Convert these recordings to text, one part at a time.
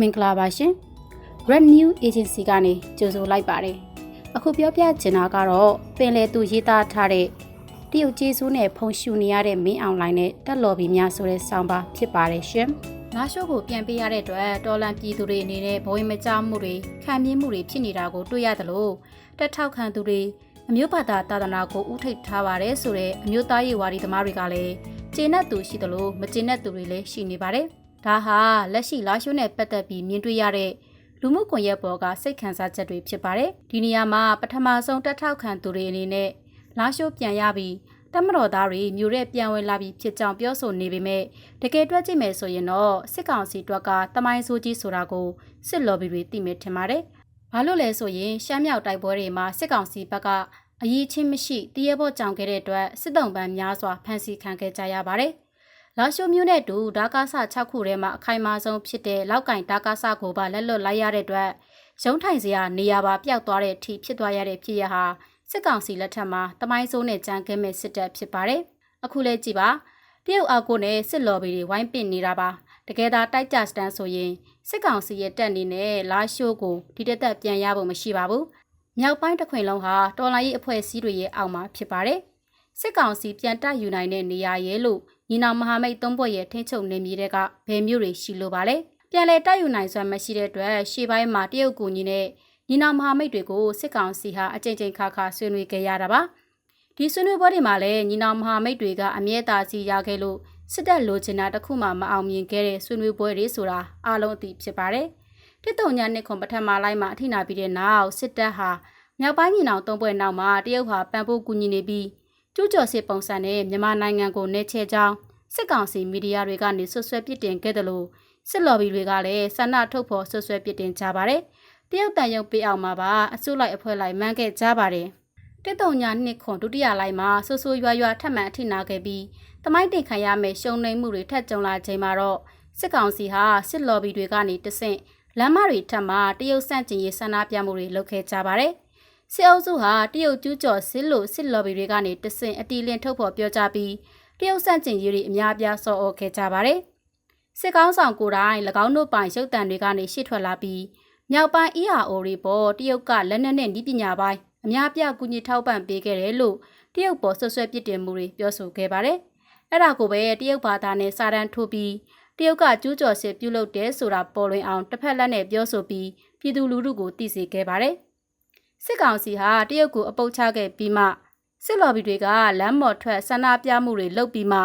မင်္ဂလာပါရှင် Red New Agency ကနေကြိုဆိုလိုက်ပါတယ်အခုပြောပြချင်တာကတော့ပင်လယ်သူရေးသားထားတဲ့တရုတ်ကျေးဇူးနဲ့ဖုန်ရှူနေရတဲ့မင်းအောင်လိုင်းနဲ့တက်လော်ဘီများဆိုတဲ့ဆောင်းပါဖြစ်ပါတယ်ရှင်လာရှိုးကိုပြန်ပေးရတဲ့အတွက်တော်လန်ပြည်သူတွေအနေနဲ့ဘဝမကြမှုတွေခံမြင့်မှုတွေဖြစ်နေတာကိုတွေ့ရတယ်လို့တက်ထောက်ခံသူတွေအမျိုးဘာသာသာသနာကိုဥထိတ်ထားပါတယ်ဆိုတဲ့အမျိုးသားရေးဝါဒီသမားတွေကလည်းကျေနပ်သူရှိသလိုမကျေနပ်သူတွေလည်းရှိနေပါတယ် ဒါဟာလက်ရှိလာရှိုးနဲ့ပတ်သက်ပြီးမြင်တွေ့ရတဲ့လူမှုကွန်ရက်ပေါ်ကစိတ်ခံစားချက်တွေဖြစ်ပါတယ်ဒီနေရာမှာပထမဆုံးတက်ထောက်ခံသူတွေအနေနဲ့လာရှိုးပြန်ရပြီးတမတော်သားတွေမြို့ရဲပြန်ဝင်လာပြီးဖြစ်ကြောင်းပြောဆိုနေပေမဲ့တကယ်တွက်ကြည့်မယ်ဆိုရင်တော့စစ်ကောင်စီတွက်ကတမိုင်းဆိုးကြီးဆိုတာကိုစစ်လော်ဘီတွေသိမြင်ထင်ပါတယ်။ဘာလို့လဲဆိုရင်ရှမ်းမြောက်တိုက်ပွဲတွေမှာစစ်ကောင်စီဘက်ကအရေးချင်းမရှိတရေဘော့ကြောင်ခဲ့တဲ့အတွက်စစ်တုံးပန်းများစွာဖမ်းဆီးခံခဲ့ကြရပါတယ်။ လာရှိုမျိုးနဲ့တူဒါကာဆ6ခုထဲမှာအခိုင်အမာဆုံးဖြစ်တဲ့လောက်ကင်ဒါကာဆကိုပါလက်လွတ်လိုက်ရတဲ့အတွက်ရုံးထိုင်စရာနေရာပါပျောက်သွားတဲ့အထိဖြစ်သွားရတဲ့ဖြစ်ရဟာစစ်ကောင်စီလက်ထက်မှာတမိုင်းစိုးနဲ့ကြံခဲ့မဲ့စစ်တပ်ဖြစ်ပါတယ်။အခုလဲကြည့်ပါတရုတ်အောက်ကိုနဲ့စစ်လော်ဘီတွေဝိုင်းပင့်နေတာပါ။တကယ်သာတိုက်ကြစတန်ဆိုရင်စစ်ကောင်စီရဲ့တက်အနေနဲ့လာရှိုးကိုဒီတက်တက်ပြန်ရဖို့မရှိပါဘူး။မြောက်ပိုင်းတစ်ခွင်လုံးဟာတော်လိုင်းရေးအဖွဲ့အစည်းတွေရဲ့အောက်မှာဖြစ်ပါတယ်။စစ်ကောင်စီပြန်တက်ယူနိုင်တဲ့နေရာရဲ့လို့ ညီနောင်မဟာမိတ်သုံးဘွဲ့ရဲ့ထိန်းချုပ်နေမြေတွေကဘယ်မျိုးတွေရှိလိုပါလဲ။ပြန်လဲတက်ယူနိုင်စွမ်းမရှိတဲ့အတွက်ရှေ့ပိုင်းမှာတရုတ်ကူညီနဲ့ညီနောင်မဟာမိတ်တွေကိုစစ်ကောင်စီဟာအကြိမ်ကြိမ်ခါခါဆွေးနွေးခဲ့ရတာပါဒီဆွေးနွေးပွဲတွေမှာလည်းညီနောင်မဟာမိတ်တွေကအမြဲတမ်းစီရခဲ့လို့စစ်တပ်လိုချင်တာတခုမှမအောင်မြင်ခဲ့တဲ့ဆွေးနွေးပွဲတွေဆိုတာအလုံးအသိဖြစ်ပါတယ်တစ်တုံညာနှစ်ခွန်ပထမလိုက်မှာအထိနာပြီးတဲ့နောက်စစ်တပ်ဟာမြောက်ပိုင်းညီနောင်သုံးပွဲနောက်မှာတရုတ်ဟာပံ့ပိုးကူညီနေပြီး ကျူးကျော်စစ်ပုံစံနဲ့မြန်မာနိုင်ငံကိုနှဲချဲကြောင်းစစ်ကောင်စီမီဒီယာတွေကနေဆွဆွဲပစ်တင်ခဲ့တယ်လို့စစ်လော်ဘီတွေကလည်းဆန္ဒထုတ်ဖော်ဆွဆွဲပစ်တင်ကြပါတယ်။တရုတ်တန်ရုံပေးအောင်မှာပါအစုလိုက်အဖွဲလိုက်မှန်းခဲ့ကြပါတယ်တစ်တုံညာနှစ်ခွန်ဒုတိယလိုက်မှာဆိုးဆိုးရွားရွားထပ်မံအထိနာခဲ့ပြီးတမိုင်းတင်ခံရမယ့်ရှုံနှိမ်မှုတွေထပ်ကြုံလာချိန်မှာတော့စစ်ကောင်စီဟာစစ်လော်ဘီတွေကနေတဆင့်လမ်းမတွေထပ်မှာတရုတ်ဆန့်ကျင်ရေးဆန္ဒပြမှုတွေလုပ်ခဲ့ကြပါတယ် စစ်အုပ်စုဟာတရုတ်ကျူးကျော်စစ်လို့စစ်လော်ဘီတွေကနေတဆင့်အတီလင်းထုတ်ဖော်ပြောကြားပြီးတရုတ်ဆန့်ကျင်ရေးတွေအများပြားဆော်ဩခဲ့ကြပါတယ်စစ်ကောင်းဆောင်ကိုယ်တိုင်၎င်းတို့ပိုင်ရုပ်တံတွေကနေရှေ့ထွက်လာပြီးမြောက်ပိုင်း ERO တွေပေါ်တရုတ်ကလက်နက်နဲ့ဤပညာပိုင်းအများပြကူညီထောက်ပံ့ပေးခဲ့တယ်လို့တရုတ်ပေါ်ဆွဆွဲပစ်တင်မှုတွေပြောဆိုခဲ့ပါတယ်။အဲ့ဒါကိုပဲတရုတ်ဘာသာနဲ့စာတမ်းထိုးပြီးတရုတ်ကကျူးကျော်စစ်ပြုလုပ်တယ်ဆိုတာပေါ်လွင်အောင်တစ်ဖက်လက်နဲ့ပြောဆိုပြီးပြည်သူလူထုကိုသိစေခဲ့ပါတယ်။ စစ်ကောင်စီဟာတရုတ်ကိုအပုတ်ချခဲ့ပြီးမှစစ်လော်ဘီတွေကလမ်းမော်ထွက်ဆန္ဒပြမှုတွေလုပ်ပြီးမှ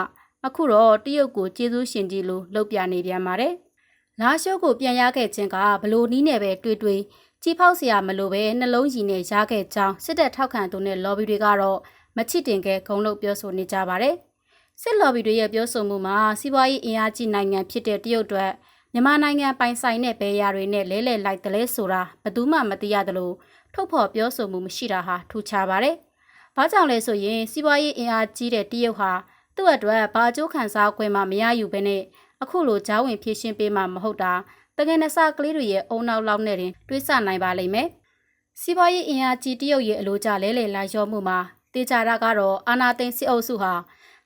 အခုတော့တရုတ်ကိုကျေးဇူးရှင်ကြီးလိုလုပ်ပြနေပြန်ပါတယ်။လာရှိုးကိုပြန်ရခဲ့ခြင်းကဘလို့နီးနယ်ပဲတွေ့တွေ့ကြည်ဖောက်စရာမလိုပဲနှလုံးရည်နဲ့ရခဲ့ကြောင်းစစ်တပ်ထောက်ခံသူနဲ့လော်ဘီတွေကတော့မချစ်တင်ခဲ့ဂုံလို့ပြောဆိုနေကြပါတယ်။စစ်လော်ဘီတွေရဲ့ပြောဆိုမှုမှာစီးပွားရေးအင်အားကြီးနိုင်ငံဖြစ်တဲ့တရုတ်အတွက်မြန်မာနိုင်ငံပိုင်ဆိုင်တဲ့ဘဲရာတွေနဲ့လဲလဲလိုက်တလဲဆိုတာဘယ်သူမှမသိရသလို ထုတ်ဖော်ပြောဆိုမှုမရှိတာဟာထူးခြားပါတယ်။ဘာကြောင့်လဲဆိုရင်စီးပွားရေးအင်အားကြီးတဲ့တရုတ်ဟာသူ့အတွက်ဘာအကျိုးခံစား권မှမရယူဘဲနဲ့အခုလိုဂျားဝင်ဖြည့်ရှင်းပေးမှမဟုတ်တာတကယ်နစကလေးတွေရဲ့အုံနောက်လောက်နဲ့တင်တွေးဆနိုင်ပါလိမ့်မယ်။စီးပွားရေးအင်အားကြီးတရုတ်ရဲ့အလိုကြလဲလေလာရောမှုမှာတေချာတာကတော့အာနာသိန်းစစ်အုပ်စုဟာ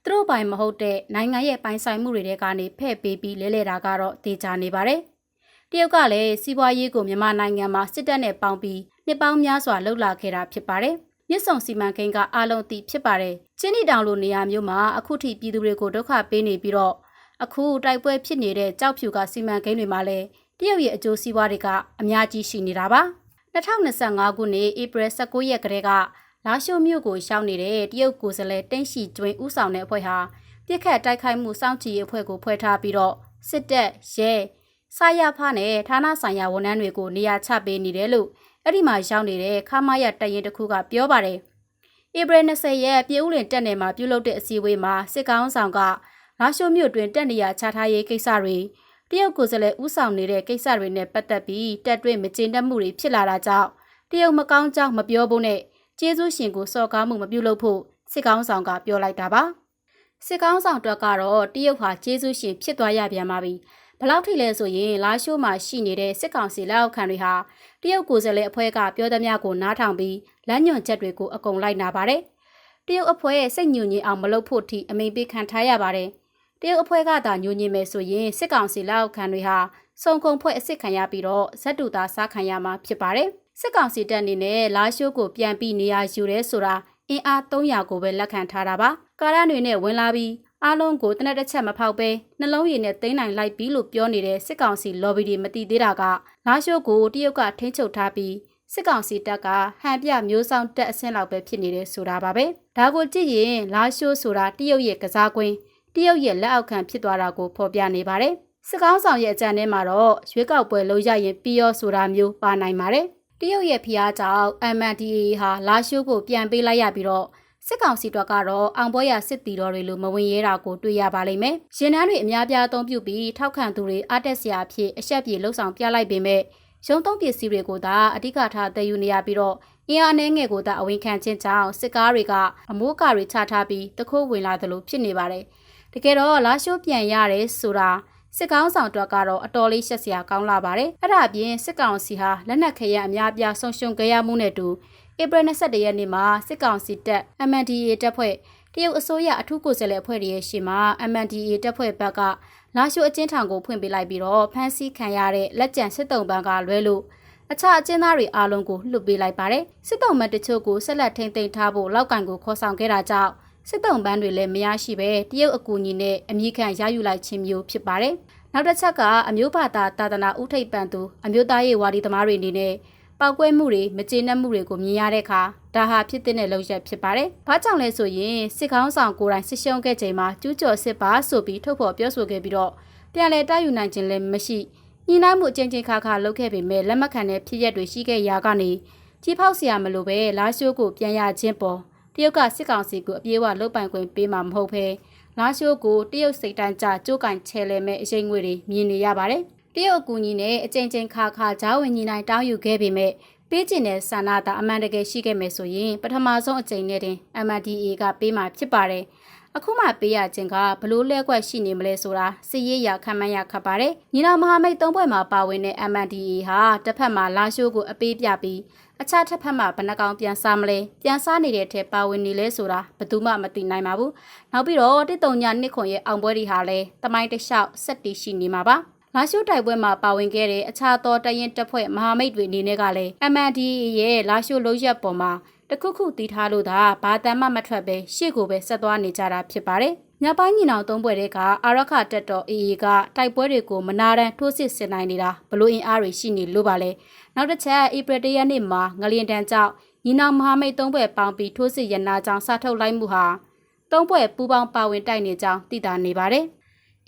သူတို့ပိုင်မဟုတ်တဲ့နိုင်ငံရဲ့ပိုင်ဆိုင်မှုတွေကနေဖဲ့ပေးပြီးလဲလေတာကတော့တေချာနေပါတယ်။တရုတ်ကလည်းစီးပွားရေးကိုမြန်မာနိုင်ငံမှာစစ်တပ်နဲ့ပေါင်းပြီး နှစ်ပေါင်းများစွာလှုပ်လာခဲ့တာဖြစ်ပါတယ်။မြစ်ဆုံစီမံကိန်းကအားလုံးသိဖြစ်ပါတယ်။ချင်းနီတောင်လိုနေရာမျိုးမှာအခုထိပြည်သူတွေကိုဒုက္ခပေးနေပြီးတော့အခုတိုက်ပွဲဖြစ်နေတဲ့ကြောက်ဖြူကစီမံကိန်းတွေမှာလည်းတရုတ်ရဲ့အကျိုးစီးပွားတွေကအများကြီးရှိနေတာပါ2025ခုနှစ်ဧပြီ19ရက်ကတည်းကလာရှိုမြို့ကိုရှောင်းနေတဲ့တရုတ်ကိုယ်စားလှယ်တင်းရှိကျွင်းဦးဆောင်တဲ့အဖွဲ့ဟာပြစ်ခတ်တိုက်ခိုက်မှုစောင့်ကြည့်ရေးအဖွဲ့ကိုဖွဲ့ထားပြီးတော့စစ်တပ်ရဲစာရဖနဲ့ဌာနဆိုင်ရာဝန်ထမ်းတွေကိုနေရာချပေးနေတယ်လို့ အဲ့ဒီမှာရောက်နေတဲ့ခမာရတရင်တစ်ခုကပြောပါတယ်။ဧပြီ20ရက်ပြည်ဦးလင်တက်နယ်မှာပြုလုပ်တဲ့အစည်းအဝေးမှာစစ်ကောင်းဆောင်ကလာရှိုမြို့တွင်တက်နေရချထားရေးကိစ္စတွေတရုတ်ကိုယ်စားလှယ်ဦးဆောင်နေတဲ့ကိစ္စတွေနဲ့ပတ်သက်ပြီးတက်တွင်းမကျေနပ်မှုတွေဖြစ်လာတာကြောင့်တရုတ်မကောင်းကြောင်းမပြောဖို့နဲ့ကျေးဇူးရှင်ကိုစော်ကားမှုမပြုလုပ်ဖို့စစ်ကောင်းဆောင်ကပြောလိုက်တာပါစစ်ကောင်းဆောင်တွက်ကတော့တရုတ်ဟာကျေးဇူးရှင်ဖြစ်သွားရပြန်ပါပြီ ဘလောက်ထိလဲဆိုရင်လာရှိုးမှာရှိနေတဲ့စစ်ကောင်စီလက်အောက်ခံတွေဟာတရုတ်ကိုယ်စားလှယ်အဖွဲ့ကပြောသမျှကိုနားထောင်ပြီးလမ်းညွှန်ချက်တွေကိုအကုန်လိုက်နာပါတယ်တရုတ်အဖွဲ့ရဲ့စိတ်ညှို့ညင်အောင်မလုပ်ဖို့ထိအမိန့်ပေးခံထားရပါတယ်တရုတ်အဖွဲ့ကသာညှို့ညင်မယ်ဆိုရင်စစ်ကောင်စီလက်အောက်ခံတွေဟာစုံကုံဖွဲ့အစ်စ်ခံရပြီးတော့ဇက်တူသားစားခံရမှာဖြစ်ပါတယ်စစ်ကောင်စီတပ်အနေနဲ့လာရှိုးကိုပြန်ပြီးနေရာယူရဲဆိုတာအင်အား300ကိုပဲလက်ခံထားတာပါကာရတွေနဲ့ဝင်လာပြီး အားလုံးကိုတနက်တစ်ချက်မဖောက်ပဲနှလုံးရည်နဲ့သိမ်းနိုင်လိုက်ပြီလို့ပြောနေတဲ့စစ်ကောင်စီ lobby တွေမတိသေးတာကလာရှိုးကိုတရုတ်ကထိန်းချုပ်ထားပြီးစစ်ကောင်စီတပ်ကဟန်ပြမျိုးဆောင်တက်အဆင့်လောက်ပဲဖြစ်နေတယ်ဆိုတာပါပဲဒါကိုကြည့်ရင်လာရှိုးဆိုတာတရုတ်ရဲ့ကစားကွင်းတရုတ်ရဲ့လက်အောက်ခံဖြစ်သွားတာကိုဖော်ပြနေပါတယ်စစ်ကောင်းဆောင်ရဲ့အကြံထဲမှာတော့ရွေးကောက်ပွဲလုံးရရင်ပြီးရောဆိုတာမျိုးပါနိုင်ပါတယ်တရုတ်ရဲ့ဖိအားကြောင့် MNDAA ဟာလာရှိုးကိုပြန်ပေးလိုက်ရပြီးတော့ စစ်ကောင်စီတို့ကတော့အောင်ပွဲရစစ်တီတော်တွေလိုမဝင်ရဲတာကိုတွေ့ရပါလိမ့်မယ်။ရင်နှန်းတွေအများပြားအသုံးပြုပြီးထောက်ခံသူတွေအတက်စရာအဖြစ်အဆက်ပြေလှုပ်ဆောင်ပြလိုက်ပေမဲ့ရုံသုံးပစ္စည်းတွေကိုသာအဓိကထားတည်ယူနေရပြီးတော့အင်အားနှဲငယ်ကိုသာအဝင်ခံခြင်းကြောင့်စစ်ကားတွေကအမိုးကားတွေချထားပြီးတခိုးဝင်လာသလိုဖြစ်နေပါတယ်။တကယ်တော့လာရှိုးပြန်ရတယ်ဆိုတာစစ်ကောင်ဆောင်တွက်ကတော့အတော်လေးရှက်စရာကောင်းလာပါတယ်။အဲ့ဒါအပြင်စစ်ကောင်စီဟာလက်နက်ခရံအများပြားဆုံးရှုံးခဲ့ရမှုနဲ့တူ ဧပြီ22ရက်နေ့မှာစစ်ကောင်စီတပ် MNDAA တပ်ဖွဲ့တရုတ်အစိုးရအထူးကိုယ်စားလှယ်အဖွဲ့ရဲ့ရှေ့မှာ MNDAA တပ်ဖွဲ့ဘက်ကလာရှိုးအကျဉ်းထောင်ကိုဖွင့်ပေးလိုက်ပြီးတော့ဖမ်းဆီးခံရတဲ့လက်ကျန်စစ်တုံးပန်းကလွဲလို့အခြားအကျဉ်းသားတွေအားလုံးကိုလွှတ်ပေးလိုက်ပါတယ်စစ်တုံးမတ်တချို့ကိုဆက်လက်ထိန်းသိမ်းထားဖို့လောက်ကန်ကိုခေါ်ဆောင်ခဲ့တာကြောင့်စစ်တုံးပန်းတွေလည်းမရရှိပဲတရုတ်အကူအညီနဲ့အမိခံရယူလိုက်ခြင်းမျိုးဖြစ်ပါတယ်နောက်တစ်ချက်ကအမျိုးဘာသာတာသနာဥထိပ်ပန်သူအမျိုးသားရေးဝါဒီသမားတွေအနေနဲ့ ပောက်ကွဲမှုတွေမကျေနပ်မှုတွေကိုမြင်ရတဲ့အခါဒါဟာဖြစ်တဲ့လုံရက်ဖြစ်ပါတယ်။ဘာကြောင့်လဲဆိုရင်စစ်ကောင်းဆောင်ကိုယ်တိုင်ဆစ်ရှုံးခဲ့ချိန်မှာကျူးကျော်စစ်ပါဆိုပြီးထုတ်ဖော်ပြောဆိုခဲ့ပြီးတော့ပြန်လည်တိုက်ယူနိုင်ခြင်းလည်းမရှိညီနိုင်မှုအချင်းချင်းခါခါလုပ်ခဲ့ပေမဲ့လက်မခံတဲ့ဖြစ်ရက်တွေရှိခဲ့ရာကနေကြီးဖောက်စရာမလိုပဲလာရှိုးကိုပြန်ရခြင်းပေါ်တရုတ်ကစစ်ကောင်စီကိုအပြေးအဝလုတ်ပိုင်ခွင့်ပေးမှာမဟုတ်ဘဲလာရှိုးကိုတရုတ်စိတ်တန်းကြကြိုးကင်ချဲလဲမဲ့အချိန်ငွေတွေမြင်နေရပါတယ်။တ ရုတ်အကူအညီနဲ့အကြိမ်ကြိမ်ခါခါဂျားဝင်ညီနိုင်တောင်းယူခဲ့ပေမဲ့ပေးကျင်တဲ့ဆန္ဒတာအမှန်တကယ်ရှိခဲ့မယ်ဆိုရင်ပထမဆုံးအကြိမ်နဲ့တင် MDA ကပေးမှာဖြစ်ပါတယ်။အခုမှပေးရခြင်းကဘလို့လဲကွက်ရှိနေမလဲဆိုတာစစ်ရေးရခံမှန်းရခတ်ပါတယ်။ညီနာမဟာမိတ်သုံးဘွဲ့မှာပါဝင်တဲ့ MDA ဟာတစ်ဖက်မှာလာရှိုးကိုအပေးပြပြီးအခြားတစ်ဖက်မှာဘဏ္ဍကောင်ပြန်စားမလဲပြန်စားနေတဲ့ထဲပါဝင်နေလဲဆိုတာဘယ်သူမှမသိနိုင်ပါဘူး။နောက်ပြီးတော့တစ်တုံညာနှစ်ခွန်ရဲ့အောင်ပွဲတွေဟာလည်းတမိုင်းတလျှောက်ဆက်တည်ရှိနေမှာပါ။ လာရှိုးတိုက်ပွဲမှာပါဝင်ခဲ့တဲ့အခြားသောတရင်တပ်ဖွဲ့မဟာမိတ်တွေအနေနဲ့ကလည်း MND ရဲ့လာရှိုးလုံးရက်ပေါ်မှာတခုခုတီးထားလို့သာဘာတမ်းမှမထွက်ပဲရှေ့ကိုပဲဆက်သွားနေကြတာဖြစ်ပါတယ်။ညပိုင်းညီနောင်သုံးပွဲတွေကအာရခတက်တော် AA ကတိုက်ပွဲတွေကိုမနာတမ်းထိုးစစ်ဆင်နိုင်နေတာဘလို့အင်အားတွေရှိနေလို့ပါလဲ။နောက်တစ်ချက်ဧပြီတရက်နေ့မှာငလျင်တန်းကြောင့်ညီနောင်မဟာမိတ်သုံးပွဲပေါင်းပြီးထိုးစစ်ရနာကြောင့်စထုတ်လိုက်မှုဟာသုံးပွဲပူးပေါင်းပါဝင်တိုက်နေကြောင်းသိတာနေပါတယ်။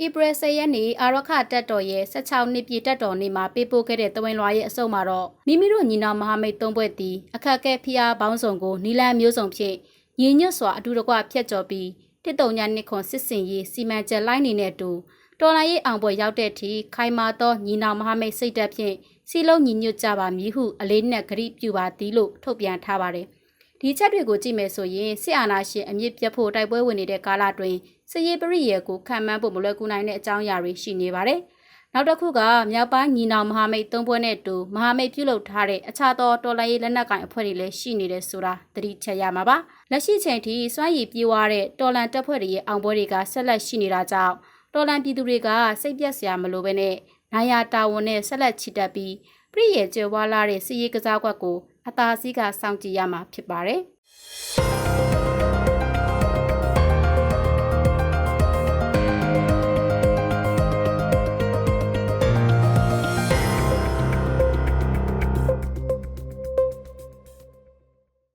ဧပြီ10ရက်နေ့အာရခတက်တော်ရဲ့16နှစ်ပြည့်တက်တော်နေ့မှာပေးပို့ခဲ့တဲ့တဝင်းလွာရဲ့အစုံမှာတော့မိမိတို့ညီနောင်မဟာမိတ်သုံးဘွဲ့တီအခက်အခဲဖိအားပေါင်းစုံကိုနီလန်မျိုးစုံဖြင့်ညီညွတ်စွာအတူတကွဖျက်ကျော်ပြီးတစ်တုံညာနှစ်ခွန်စစ်စင်ရေးစီမံချက်လိုက်နေတဲ့အတူတော်လိုင်းရေးအောင်ပွဲရောက်တဲ့အထိခိုင်မာသောညီနောင်မဟာမိတ်စိတ်တက်ဖြင့်စီလုံးညီညွတ်ကြပါမည်ဟုအလေးနက်ဂရိပြုပါသည်လို့ထုတ်ပြန်ထားပါတယ်။ ဒီချက်တွေကိုကြည့်မယ်ဆိုရင်စစ်အာဏာရှင်အမြင့်ပြတ်ဖို့တိုက်ပွဲဝင်နေတဲ့ကာလတွင်စစ်ရေးပရိယေကိုခံမှန်းဖို့မလွယ်ကူနိုင်တဲ့အကြောင်းအရာတွေရှိနေပါတယ်။နောက်တစ်ခုကမြောက်ပိုင်းညီနောင်မဟာမိတ်သုံးဘွဲ့နဲ့တူမဟာမိတ်ပြုလုပ်ထားတဲ့အခြားသောတော်လှန်ရေးလက်နက်ကိုင်အဖွဲ့တွေလည်းရှိနေတယ်ဆိုတာသတိချက်ရမှာပါ။လက်ရှိချိန်ထိစွမ်းရည်ပြေဝတဲ့တော်လန်တပ်ဖွဲ့တွေရဲ့အောင်ပွဲတွေကဆက်လက်ရှိနေတာကြောင့်တော်လန်ပြည်သူတွေကစိတ်ပြက်စရာမလိုဘဲနဲ့နိုင်ယာတာဝန်နဲ့ဆက်လက်ချီတက်ပြီး ပြည်ရဲ့ကျေဝါလာတဲ့စစ်ရေးကစားကွက်ကိုအသာစီးကစောင့်ကြည့်ရမှာဖြစ်ပါတယ်။